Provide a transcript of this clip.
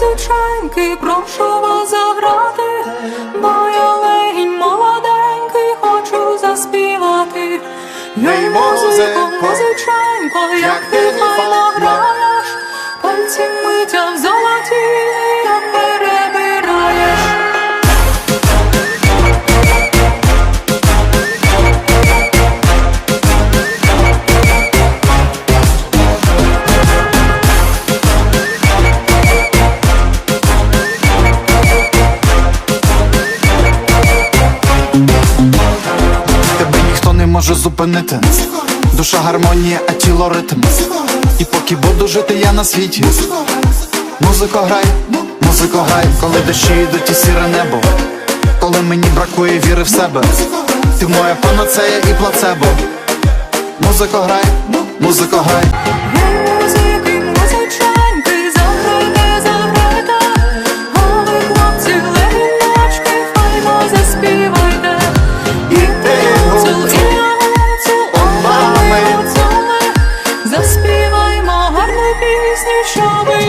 грати, прошу вас заграти, бо я легінь молоденький, хочу заспівати. Ей, музико, музиченько, як ти файно граєш, пальці миття золоті, може зупинити. Душа гармонія, а тіло ритм. І поки буду жити я на світі. Музико грай, музико грай, коли дощі йдуть і сіре небо. Коли мені бракує віри в себе. Ти моя панацея і плацебо. Музико грай, музико грай. সবে